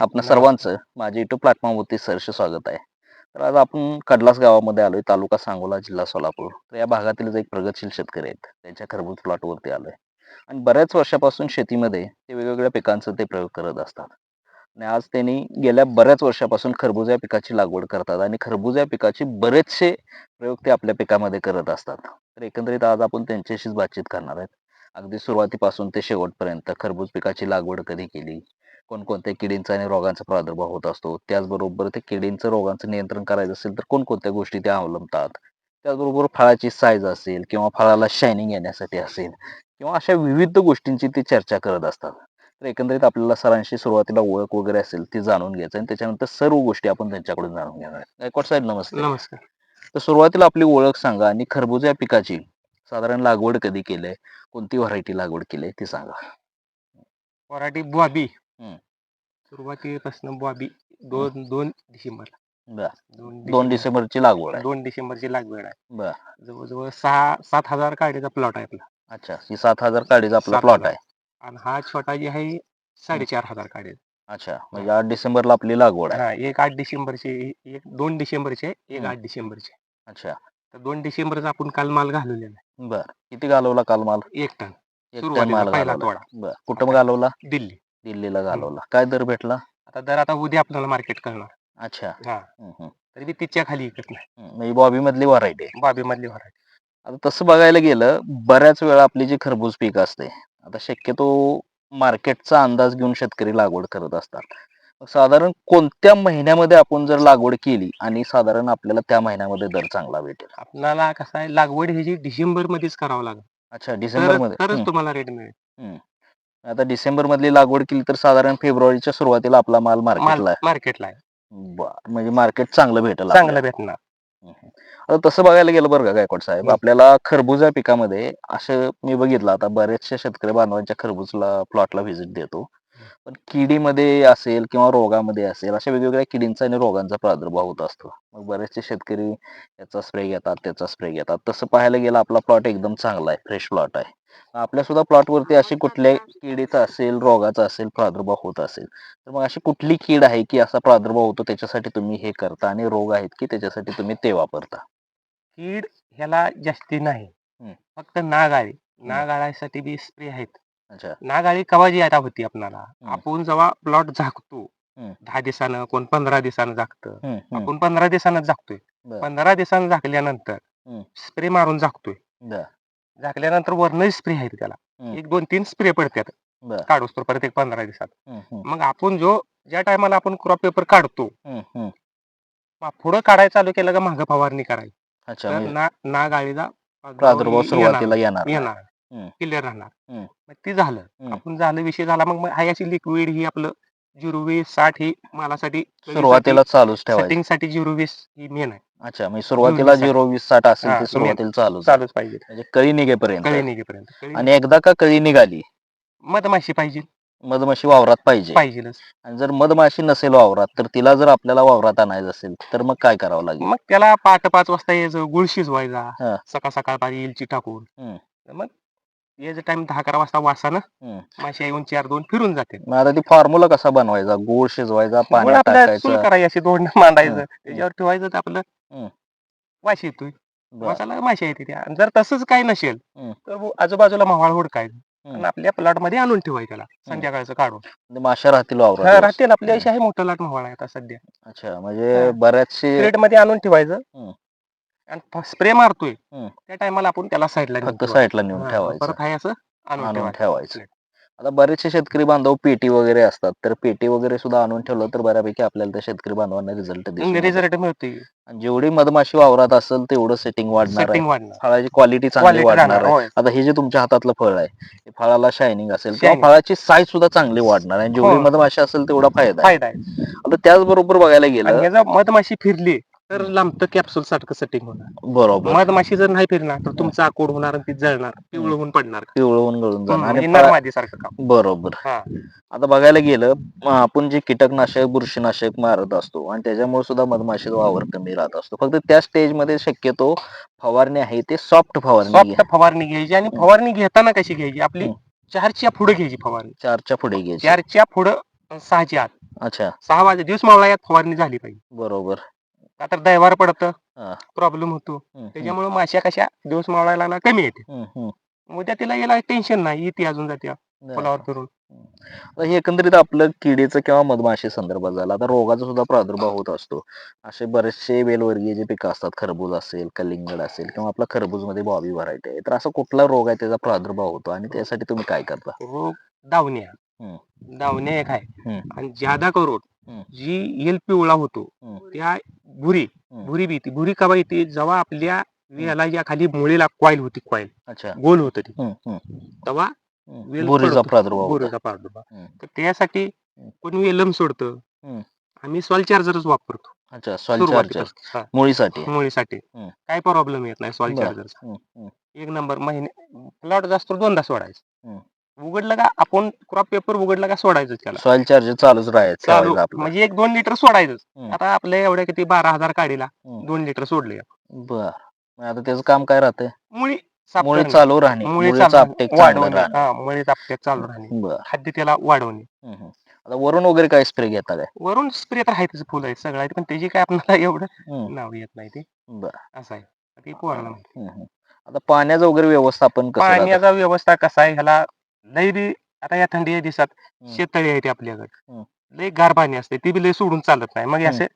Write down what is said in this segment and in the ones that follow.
आपण सर्वांचं माझ्या युट्यूब प्लॅटफॉर्मवरती सरसे स्वागत आहे. तर आज आपण कडलास गावामध्ये आलोय तालुका सांगोला जिल्हा सोलापूर. तर या भागातील एक प्रगतशील शेतकरी आहेत त्यांच्या खरबूज प्लॉटवरती आलोय. आणि बऱ्याच वर्षापासून शेतीमध्ये ते वेगवेगळ्या पिकांचं ते प्रयोग करत असतात. आणि आज त्यांनी गेल्या बऱ्याच वर्षापासून खरबूज या पिकाची लागवड करतात आणि खरबूज या पिकाचे बरेचसे प्रयोग ते आपल्या पिकामध्ये करत असतात. तर एकंदरीत आज आपण त्यांच्याशीच बातचीत करणार आहेत. अगदी सुरुवातीपासून ते शेवटपर्यंत खरबूज पिकाची लागवड कधी केली? कोणकोणत्या किडींचा आणि रोगांचा प्रादुर्भाव होत असतो त्याचबरोबर ते किडींचं रोगांचं नियंत्रण करायचं असेल तर कोणकोणत्या गोष्टी ते अवलंबतात? त्याचबरोबर फळाची साईज असेल किंवा फळाला शायनिंग येण्यासाठी असेल किंवा अशा विविध गोष्टींची ते चर्चा करत असतात. तर एकंदरीत आपल्याला सरांशी सुरुवातीला ओळख वगैरे असेल ती जाणून घ्यायचं आणि त्याच्यानंतर सर्व गोष्टी आपण त्यांच्याकडून जाणून घेणार आहे गायकवाड साहेब नमस्ते. नमस्कार. तर सुरुवातीला आपली ओळख सांगा आणि खरबूज या पिकाची साधारण लागवड कधी केली कोणती व्हरायटी लागवड केली ती सांगा. वराठी बॉबी हम्म. सुरुवातीपासून बॉबी दोन दोन डिसेंबर. बर. दोन दोन डिसेंबरची लागवड आहे. दोन डिसेंबरची लागवड आहे. बर. जवळजवळ सहा सात हजार काडीचा प्लॉट आहे आपला. अच्छा ही सात हजार काडीचा आपला सात प्लॉट हजार. आहे. आणि हा छोटा जे आहे साडेचार हजार काडी. अच्छा म्हणजे आठ डिसेंबरला आपली लागवड आहे. हा एक आठ डिसेंबरचे एक दोन डिसेंबरचे एक हम्म. आठ डिसेंबरचे. अच्छा. तर दोन डिसेंबरचा आपण काल माल घालवलेला आहे. बर. किती घालवला काल माल एक टन. एक टन सुरुवातीला माल पहिला घालवला. तोडा. बर. कुठं घालवला? दिल्ली. दिल्लीला घालवला. काय दर भेटला? आता दर आता उद्या आपल्याला मार्केट करणार अच्छा. हा. हम्म, हम्म, तरी बी तिच्या खाली विकत नाही. हम्म. म्हणजे बॉबी मधली व्हरायटी आहे. बॉबी मधली व्हरायटी आता तसं बघायला गेलं बऱ्याच वेळा आपली जी खरबूज पीक असते आता शक्यतो मार्केटचा अंदाज घेऊन शेतकरी लागवड करत असतात. मग साधारण कोणत्या महिन्यामध्ये आपण जर लागवड केली आणि साधारण आपल्याला त्या महिन्यामध्ये दर चांगला भेटेल? आपल्याला कसं आहे लागवड ह्याची डिसेंबर मध्येच करावं लागेल. अच्छा डिसेंबर तर- मध्ये तरच तुम्हाला रेट मिळेल. आता डिसेंबर मधली लागवड केली तर साधारण फेब्रुवारीच्या सुरुवातीला आपला माल मार्केटला मार्केटला आहे. म्हणजे मार्केट चांगलं भेटेल चांगलं भेटणार. आता तसं बघायला गेलं बरं का गायकवाड साहेब. आपल्याला खरबूजा पिकामध्ये असं मी बघितलं आता बरेचशा शेतकरी बांधवांच्या खरबूजला प्लॉटला व्हिजिट देतो. पण किडीमध्ये असेल किंवा रोगामध्ये असेल अशा वेगवेगळ्या किडींचा आणि रोगांचा प्रादुर्भाव होत असतो. मग बरेचसे शेतकरी याचा स्प्रे घेतात त्याचा स्प्रे घेतात. तसं पाहायला गेलं आपला प्लॉट एकदम चांगला आहे फ्रेश प्लॉट आहे. आपल्या सुद्धा प्लॉटवरती अशी कुठल्या किडीचा असेल रोगाचा असेल प्रादुर्भाव होत असेल तर मग अशी कुठली कीड आहे की असा प्रादुर्भाव होतो त्याच्यासाठी तुम्ही हे करता आणि रोग आहेत की त्याच्यासाठी तुम्ही ते वापरता कीड ह्याला जास्ती नाही हम्म. फक्त नागाळी नागाळासाठी बी स्प्रे आहेत अच्छा नागाळी कवा जी आता होती आपल्याला आपण जेव्हा प्लॉट झाकतो हम्म. दहा दिवसानं कोण पंधरा दिवसानं झाकतं हम्म, हम्म. आपण पंधरा दिवसानं झाकतोय बरं. पंधरा दिवसानं झाकल्यानंतर हम्म. स्प्रे मारून झाकतोय बरं. झाकल्यानंतर वरनही स्प्रे आहेत त्याला. एक दोन तीन स्प्रे पडतात. काढूस तर परत एक पंधरा दिवसात. मग आपण जो ज्या टायमाला आपण क्रॉप पेपर काढतो पुढं काढायला चालू केलं का मागं फवारणी करायची म्हणजे ना प्रादुर्भाव येणार- सुरुवातीला येणार येणार हम्म. क्लिअर राहणार. मग ती झालं. आपण झालं विषय झाला मग हाय अशी लिक्विड ही आपलं झिरो वीस साठ ही मालासाठी सुरुवातीला चालूच सेटिंगसाठी झिरो वीस ही मेन आहे. अच्छा म्हणजे सुरुवातीला वीस झिरो वीस साठ असेल हा, ते. सुरुवातीला चालूच चालूच पाहिजे. म्हणजे कळी निघेपर्यंत. कळी निघेपर्यंत कळी आणि एकदा का कळी निघाली? मधमाशी पाहिजे. मधमाशी वावरात पाहिजे. पाहिजेलच. आणि जर मधमाशी नसेल वावरात तर तिला जर आपल्याला वावरात आणायचं असेल तर मग काय करावं लागेल? मग त्याला पाच पाच वाजता यायचं गुळ शिजवायचा. सकाळ सकाळ पारी येलची टाकून हम्म. मग यायचं टाइम दहा अकरा वाजता वासानं हम्म. माशी येऊन चार दोन फिरून जाते मग आता ती फॉर्म्युला कसा बनवायचा? गोड शिजवायचा मग पाण्यात आपल्याला चूल टाकायचं? करायची अशी दोन मांडायचं. त्याच्यावर ठेवायचं तर आपलं वाशी येतोय. बरं. माशी येते त्या आणि जर तसंच काही नसेल. तर वो आजूबाजूला मावाळ हुडकायचं. हम्म. आणि आपल्या प्लॉटमध्ये आणून ठेवायचं त्याला संध्याकाळचं काढून. म्हणजे माशा राहतील हा, राहतील. आपल्या अशी आहे मोठं लाट मावाळ आहे आता सध्या. अच्छा म्हणजे हा. बऱ्याचशे क्रेटमध्ये आणून ठेवायचं. आणि स्प्रे मारतोय. त्या टायमाला आपण त्याला साईडला फक्त साईडला नेऊन ठेवायचं. परत आहे असं आणून आणून ठेवायचं. ठेवायचं. आता बरेचसे शेतकरी बांधव पेटी वगैरे असतात तर पेटी वगैरे सुद्धा आणून ठेवलं तर बऱ्यापैकी आपल्याला त्या शेतकरी बांधवांना रिझल्ट रिझल्ट मिळतोय. आणि जेवढी मधमाशी वावरात असेल तेवढं सेटिंग वाढणार आहे. सेटिंग वाढणार. फळाची क्वालिटी चांगली वाढणार राहणार आहे. होय. आता हे जे तुमच्या हातातलं फळ आहे हे फळाला शायनिंग असेल किंवा Shining. फळाची साईज सुद्धा चांगली वाढणार आहे. जेवढी हो. मधमाशी असेल तेवढा फायदा आहे. फायदा आहे. आता त्याचबरोबर बघायला आणि गेलं मधमाशी फिरली तर लांबतं कॅप्सूल सारखं सेटिंग होणार. बरोबर. मधमाशी जर नाही फिरणार तर तुमचं आकोड होणार आणि ती जळणार पिवळ होऊन पडणार पिवळवून गळून जाणार. आणि सारखं काम. बरोबर. हा. आता बघायला गेलं म आपण जे कीटकनाशक बुरशीनाशक मारत असतो आणि त्याच्यामुळे सुद्धा मधमाशीचा वावर कमी राहत असतो. फक्त त्या स्टेजमध्ये शक्यतो फवारणी आहे ते सॉफ्ट फवारणी सॉफ्ट फवारणी घ्यायची आणि फवारणी घेताना कशी घ्यायची? आपली हम्म. चारच्या पुढे घ्यायची फवारणी. चारच्या पुढे घ्यायची. चारच्या पुढं सहाची आत. अच्छा. सहा वाजे दिवस मावळा यात फवारणी झाली पाहिजे. बरोबर. का तर दैवार पडतं. हा. प्रॉब्लेम होतो. हम्म, त्याच्यामुळे माश्या कशा दिवस मावळायला ना कमी येते. हम्म, हम्म. उद्या तिला याला टेन्शन नाही येते अजून जाते. फुलावर फिरून आता हे एकंदरीत आपलं किडीचं किंवा मधमाशी संदर्भात झाला आता रोगाचा सुद्धा प्रादुर्भाव होत असतो. असे बरेचसे वेलवर्गीय जे पिकं असतात खरबूज असेल कलिंगड असेल किंवा आपला खरबूजमध्ये बॉबी व्हरायटी आहे तर असा कुठला रोग आहे त्याचा प्रादुर्भाव होतो आणि त्यासाठी तुम्ही काय करता? रोग दावण्या. हम्म. दावण्या एक आहे. हम्म. आणि ज्यादा हम्म. जी येल पिवळा होतो. त्या भुरी. भुरी बी येते भुरी कवा येते जेव्हा आपल्या वेलाच्या खाली मुळीला कॉईल होती कॉईल गोल होत ती तेव्हा बुरीचा. प्रादुर्भाव. तर त्यासाठी. कोणी वेलम सोडतं. आम्ही सॉल चार्जरच वापरतो अच्छा सॉइल चार्जर मुळीसाठी मुळीसाठी. काय प्रॉब्लेम येत नाही सॉल. चार्जरचा. एक नंबर महिने प्लॉट जास्त दोनदा सोडायचं. उघडलं का? आपण क्रॉप पेपर उघडलं का? सोडायचं त्याला. सॉइल चार्जर चालूच राहायचं चालू. आपलं. म्हणजे एक दोन लिटर सोडायचं. आता आपल्या एवढ्या किती? बारा हजार काढीला. दोन लिटर सोडले बर. आता त्याचं काम काय राहतंय? मुळी मुळी. चालू राहणे. मुळी मुळीचा चालू राहणे. हा खाद्य त्याला वाढवणे. आता वरून वगैरे काय स्प्रे घेता काय? वरून स्प्रे तर आहे फुल आहे सगळं आहे पण त्याची काय आपल्याला एवढं. नाव येत नाही ते. बर. असं आहे. ते माहिती. आता पाण्याचं वगैरे व्यवस्थापन राहतं? पाण्याचा व्यवस्था कसा आहे? ह्याला लय बी आता या थंडी दिवसात हम्म. शेततळी आहे ते आपल्याकडे हम्म. लय गार पाणी असते ती बी लय सोडून चालत नाही मग हे हम्म. असे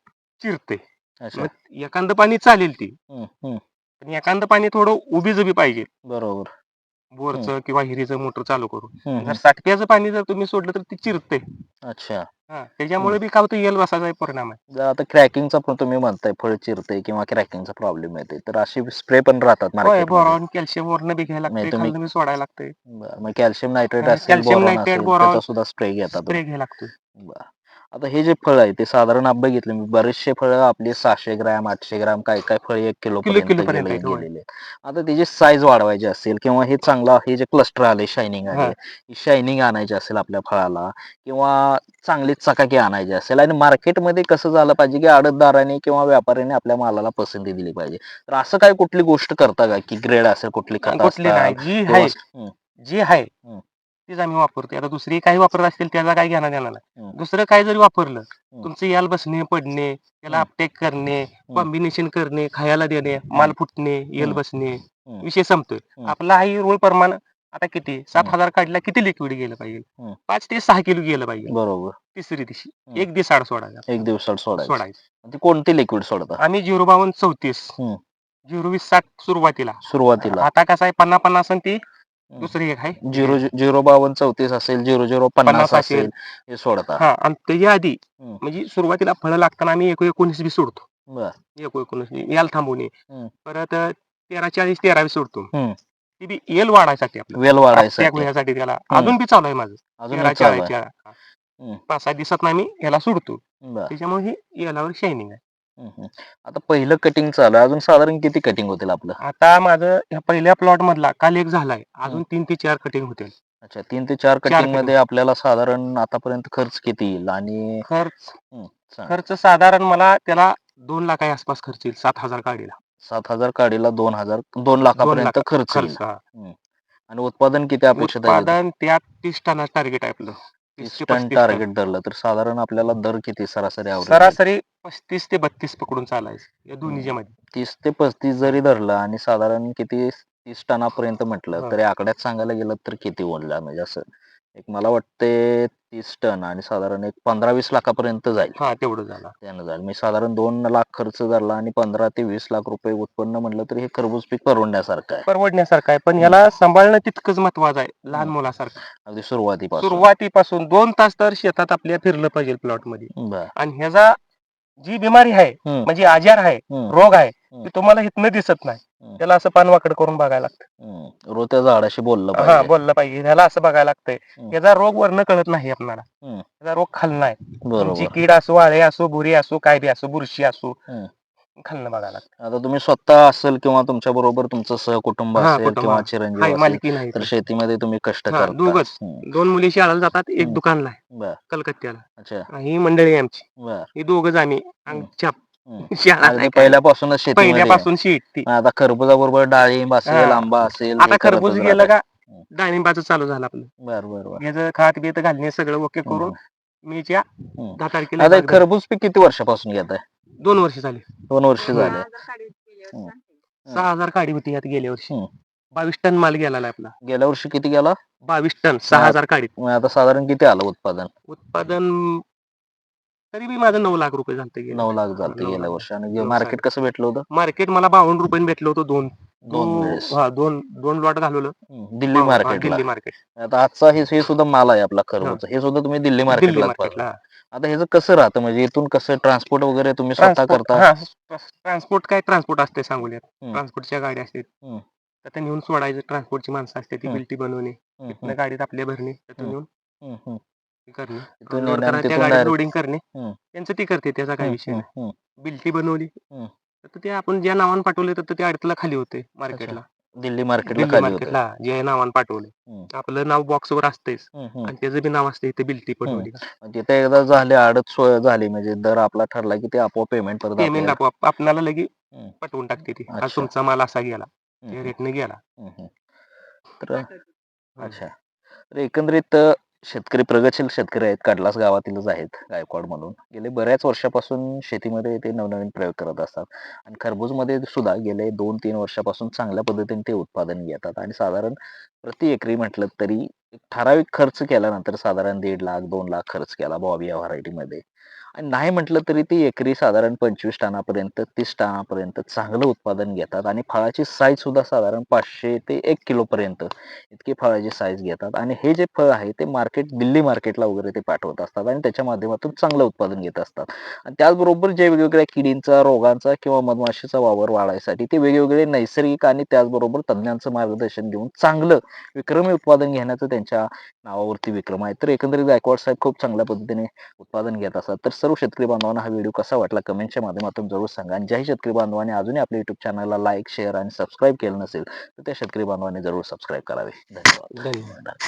चिरते अच्छा मग एखादं पाणी चालेल ती हम्म, हम्म. पण एखादं पाणी थोडं उभी जबी पाहिजे बरोबर बोरचं किंवा हिरीचं मोटर चालू करून जर. साठप्याचं पाणी जर तुम्ही सोडलं तर ती चिरते. अच्छा. हा त्याच्यामुळे बी काय होतं येल बसाचा परिणाम आहे. जर आता क्रॅकिंगचा पण तुम्ही म्हणताय फळ चिरते किंवा क्रॅकिंगचा प्रॉब्लेम येते तर असे स्प्रे पण राहतात बोरॉन कॅल्शियम वरनं बी घ्यायला नाही, लागते सोडायला लागते कॅल्शियम नायट्रेट असेल calcium बोरॉन सुद्धा स्प्रे घेता स्प्रे घ्यायला लागतो. आता हे जे फळ आहे ते साधारण आपण बघितले मी बरेचसे फळ आपले सहाशे ग्रॅम आठशे ग्रॅम काय काय फळ एक किलो पर्यंत गेले. गेलेले आहेत. आता त्याची साईज वाढवायची असेल किंवा हे चांगलं हे जे क्लस्टर आले शायनिंग आले हा. शायनिंग आणायची असेल आपल्या फळाला किंवा चांगली चकाकी आणायची असेल आणि मार्केटमध्ये कसं झालं पाहिजे की आडतदाराने किंवा व्यापाऱ्याने आपल्या मालाला पसंती दिली पाहिजे तर असं काय कुठली गोष्ट करता का की ग्रेड असेल कुठली खतं कुठली नाही असतात जी किंवा- आहे हम्म, जी आहे हम्म. तीच आम्ही वापरतो आता दुसरी काही वापरत असतील त्याचा काही घेणं देणार नाही. दुसरं काय जरी वापरलं तुमचं याल बसणे पडणे त्याला. अपटेक करणे कॉम्बिनेशन करणे खायला देणे माल फुटणे येल. बसणे. विषय संपतोय. आपला हा रोल प्रमाण आता किती सात. हजार काढला किती लिक्विड गेलं पाहिजे. पाच ते सहा किलो गेलं पाहिजे बरोबर तिसरी दिवशी. एक दिवस आड सोडायचा एक दिवसात सोडायचं सोडायचं ते कोणते लिक्विड सोडता आम्ही झिरो बावन्न चौतीस. झिरो वीस साठ सुरुवातीला सुरुवातीला आता कसं आहे पन्नास पन्नास आणि ती दुसरी एक आहे. झिरो झिरो बावन्न चौतीस असेल झिरो झिरो पन्नास पन्नास असेल. असेल. हे सोडता. हा आणि त्याच्या आधी हम्म. म्हणजे सुरुवातीला फळं लागताना आम्ही एक एकोणीस बी सोडतो. बर. एक एकोणीस बी. याला थांबवणे हम्म. परत तेरा चाळीस तेरा बी सोडतो. हम्म. ती बी येल वाढायसाठी वेल वाढायसाठी. त्याला. अजून बी चालू आहे माझं. अजून तेरा एक चालू आहे. हम्म. पाच सहा दिवसात आम्ही याला सोडतो. बर. त्याच्यामुळे ही यालावर शायनिंग आहे. हम्म. आता पहिलं कटिंग चालू आहे. अजून साधारण किती कटिंग होतील आपलं? आता माझं ह्या पहिल्या प्लॉट मधला काल एक झालाय. अजून तीन ते चार कटिंग होतील. अच्छा तीन ते चार कटिंगमध्ये आपल्याला साधारण आतापर्यंत खर्च किती येईल? आणि खर्च सांग. खर्च साधारण मला त्याला दोन लाखाच्या आसपास खर्च येईल. सात हजार काढीला. सात हजार काढीला दोन हजार दोन लाखापर्यंत लाख खर्च येईल. खर्च. हा. आणि उत्पादन किती अपेक्षित आहे? उत्पादन त्यात तीस टना टार्गेट आहे आपलं. ते टन 35 टन. टार्गेट धरलं तर साधारण आपल्याला दर किती सरासरी average सरासरी पस्तीस ते बत्तीस पकडून चालायचं या दोन्हीच्या मध्ये तीस ते पस्तीस जरी धरलं आणि साधारण किती तीस टनापर्यंत म्हटलं हा. तरी आकड्यात सांगायला गेलं तर किती ओढला म्हणजे असं एक मला वाटते तीस टन आणि साधारण एक पंधरा वीस लाखापर्यंत जाईल हा तेवढं झालं त्यानं जाईल मी साधारण दोन लाख खर्च धरला आणि पंधरा ते वीस लाख रुपये उत्पन्न म्हटलं तर हे खरबूज पीक परवडण्यासारखं आहे परवडण्यासारखं आहे पण याला सांभाळणं तितकंच महत्वाचं आहे लहान. मुलासारखं अगदी सुरुवातीपासून सुरुवातीपासून दोन तास तर शेतात आपल्या फिरलं पाहिजे प्लॉटमध्ये आणि ह्याचा जी बिमारी आहे. म्हणजे आजार आहे. रोग आहे. ते तुम्हाला हितनं दिसत नाही. त्याला असं पानवाकड करून बघायला लागतं. रोज त्या झाडाशी बोललं हा पाहिजे बोललं पाहिजे ह्याला असं बघायला लागतंय. याचा रोग वर्ण कळत नाही आपल्याला हम्म. याचा रोग खालना आहे तुमची बरोबर कीड असो आळे असो बुरी असो काय बी असो बुरशी असो हम्म. खालनं बघायला लागतं आता तुम्ही स्वतः असेल किंवा तुमच्या बरोबर तुमचं सहकुटुंब हा, असेल कुटुंब. किंवा हाय चिरंजीव असेल मालकी नाही तर. शेतीमध्ये तुम्ही कष्ट हा, करता दोघंच. हम्म. दोन मुली शाळेला जातात एक हम्म. दुकानला आहे बर कलकत्त्याला अच्छा ही मंडळी आहे आमची बर ही दोघच आम्ही हम्म. हम्म. शाळा अगदी नाही काय. पहिल्यापासूनच शेतीमध्ये पहिल्यापासून शीट ती आता खरबुजा बरोबर डाळिंब असेल हा. आंबा असेल आता खरबूज गेलं. का. डाळिंबाचं चालू झालं आपलं बर बर बर याचं खात बीत घालणे सगळं ओके करून मेच्या. दहा तारखेला आता हे. खरबूज पीक किती वर्षापासून घेत आहे दोन वर्ष झाली दोन वर्ष. झाले. सहा हजार काडी होती यात गेल्या वर्षी हम्म. बावीस टन माल गेला आपला गेल्या वर्षी किती गेला बावीस टन सहा. हजार काडीत मग आता साधारण किती आलं उत्पादन उत्पादन तरी बी माझं नऊ लाख रुपये झालं नऊ लाख झालं नऊ गेल्या लाख. वर्षी. आणि मार्केट. कसं भेटलं होतं? मार्केट मला बावन्न रुपयाने भेटलं होतं दोन. दोन वेळेस. हा दोन दोन लॉट घालवलं. हम्म. दिल्ली हा, मार्केटला दिल्ली मार्केट आता आजचा हे हे सुद्धा माल आहे आपला खरबूज हे. सुद्धा तुम्ही दिल्ली दिल्ली मार्केटला मार्केटला आता ह्याचं कसं राहतं? म्हणजे इथून कसं ट्रान्सपोर्ट वगैरे तुम्ही स्वतः ट्रान्सपोर्ट करता? हा ट्रान्सपोर्ट काय ट्रान्सपोर्ट असते सांगोल्यात हम्म. ट्रान्सपोर्टच्या गाड्या असतात. हम्म. तर नेऊन सोडायचं. ट्रान्सपोर्टची माणसं असते ती हम्म. बिल्टी बनवणे. हम्म, तिथनं हम्म, गाडीत आपल्या भरणे. हम्म. नेऊन हम्म, हम्म. हे करणे तिथून लोड नेणे आणि करा त्या तिथून गाडीत direct- लोडिंग करणे हम्म. त्यांचं ती करते त्याचा काय विषय नाही हम्म. बिल्टी बनवली हम्म. तर ते आपण ज्या नावानं पाठवले तर ते अडतला खाली होते मार्केटला दिल्ली मार्केटला दिल्ली खाली होतं मार्केटला जे नावानं पाठवले हम्म. आपलं नाव बॉक्स वर असतेच हम्म, हम्म. आणि त्याचं बी नाव असते इथे बिल्टी बनवली मग तिथे एकदा झाले आडत सोय झाली म्हणजे दर आपला ठरला की ते आपोआप पेमेंट परत पेमेंट आपल्याला- आपोआप आपल्याला लगे हम्म. पाठवून टाकते ती आज अच्छा. तुमचा माल असा गेला हम्म, रेटने गेला हम्म, हम्म. तर अच्छा तर एकंदरीत अ, शेतकरी प्रगतशील शेतकरी आहेत कडलास गावातीलच आहेत गायकवाड म्हणून. गेले बऱ्याच वर्षापासून शेतीमध्ये ते नवनवीन प्रयोग करत असतात. आणि खरबूजमध्ये सुद्धा गेले दोन तीन वर्षापासून चांगल्या पद्धतीने ते उत्पादन घेतात. आणि साधारण प्रति एकरी म्हटलं तरी एक ठराविक खर्च केल्यानंतर साधारण दीड लाख दोन लाख खर्च केला बॉबी या व्हरायटीमध्ये. आणि नाही म्हटलं तरी ते एकरी साधारण पंचवीस टनापर्यंत तीस टनापर्यंत चांगलं उत्पादन घेतात आणि फळाची साईज सुद्धा साधारण पाचशे ते एक किलोपर्यंत इतकी फळाची साईज घेतात. आणि हे जे फळ आहे ते मार्केट दिल्ली मार्केटला वगैरे ते पाठवत असतात आणि त्याच्या माध्यमातून चांगलं उत्पादन घेत असतात. आणि त्याचबरोबर जे वेगवेगळ्या किडींचा रोगांचा किंवा मधमाशीचा वावर वाढायसाठी ते वेगवेगळे नैसर्गिक आणि त्याचबरोबर तज्ज्ञांचं मार्गदर्शन घेऊन चांगलं विक्रमी उत्पादन घेण्याचं त्यांच्या नावावरती विक्रम आहे. तर एकंदरीत गायकवाड साहेब खूप चांगल्या पद्धतीने उत्पादन घेत असतात. तर सर्व शेतकरी बांधवांना हा व्हिडिओ कसा वाटला कमेंटच्या माध्यमातून जरूर सांगा. आणि ज्याही शेतकरी बांधवांनी अजूनही आपल्या युट्यूब चॅनलला लाईक शेअर आणि सबस्क्राईब केलं नसेल तर त्या शेतकरी बांधवांनी जरूर सबस्क्राईब करावे. धन्यवाद. धन्यवाद.